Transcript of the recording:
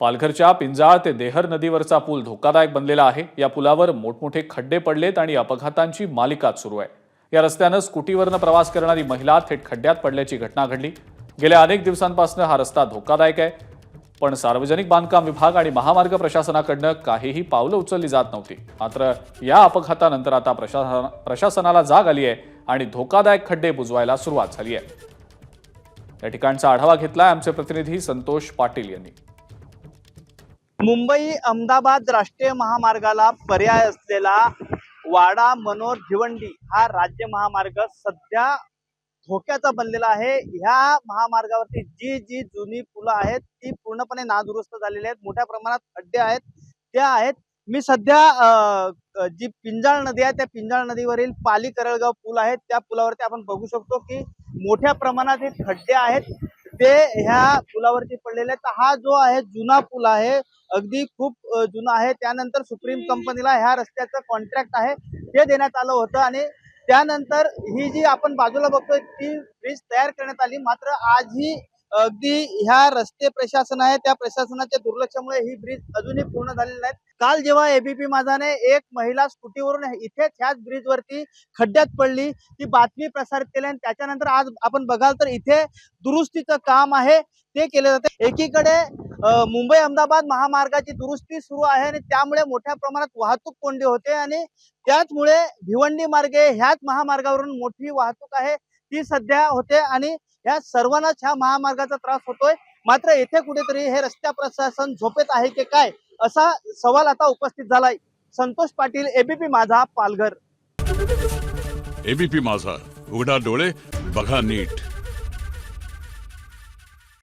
पालघरच्या पिंजाळ ते देहर नदीवरचा पूल धोकादायक बनलेला आहे. या पुलावर मोठमोठे खड्डे पडलेत आणि अपघातांची मालिकाच सुरू आहे. या रस्त्यानं स्कूटीवरनं प्रवास करणारी महिला थेट खड्ड्यात पडल्याची घटना घडली. गेल्या अनेक दिवसांपासून हा रस्ता धोकादायक आहे. पण सार्वजनिक बांधकाम विभाग आणि महामार्ग प्रशासनाकडनं काहीही पावलं उचलली जात नव्हती. मात्र या अपघातानंतर आता प्रशासन प्रशासनाला जाग आली आहे आणि धोकादायक खड्डे बुजवायला सुरुवात झाली आहे. या ठिकाणचा आढावा घेतलाय आमचे प्रतिनिधी संतोष पाटील यांनी. मुंबई अहमदाबाद राष्ट्रीय महामार्गाला पर्याय असलेला वाडा मनोर भिवंडी हा राज्य महामार्ग सध्या धोक्याचा बनलेला आहे. ह्या महामार्गावरती जी जी जुनी पुलं आहेत ती पूर्णपणे नादुरुस्त झालेली आहेत. मोठ्या प्रमाणात खड्डे आहेत. त्या आहेत. मी सध्या जी पिंजाळ नदी आहे त्या पिंजाळ नदीवरील पाली करळगाव पूल आहे त्या पुलावरती आपण बघू शकतो की मोठ्या प्रमाणात हे खड्डे आहेत. ते ह्या पुलावरती पडलेले आहेत. हा जो आहे जुना पूल आहे अगदी खूप जुनं आहे. त्यानंतर सुप्रीम कंपनीला ह्या रस्त्याचं कॉन्ट्रॅक्ट आहे. ते देण्यात आलं होतं आणि त्यानंतर ही जी आपण बाजूला बघतोय ती ब्रिज तयार करण्यात आली. मात्र आज ही अगदी ह्या रस्ते प्रशासन आहे त्या प्रशासनाच्या दुर्लक्षामुळे ही ब्रिज अजूनही पूर्ण झालेली नाही काल जेव्हा एबीपी माझाने एक महिला स्कूटीवरून इथेच ह्याच ब्रिजवरती खड्ड्यात पडली ती बातमी प्रसारित केली आणि त्याच्यानंतर आज आपण बघाल तर इथे दुरुस्तीचं काम आहे ते केले जाते. एकीकडे मुंबई अहमदाबाद महामार्गाची दुरुस्ती सुरू आहे आणि त्यामुळे मोठ्या प्रमाणात वाहतूक कोंडी होते आणि त्याचमुळे भिवंडी मार्गे ह्याच महामार्गावरून मोठी वाहतूक आहे ती सध्या होते आणि या सर्वांनाच ह्या महामार्गाचा त्रास होतोय. मात्र येथे कुठेतरी हे रस्त्या प्रशासन झोपेत आहे की काय असा सवाल आता उपस्थित झालाय. संतोष पाटील एबीपी माझा पालघर. एबीपी माझा. उघडा डोळे बघा नीट.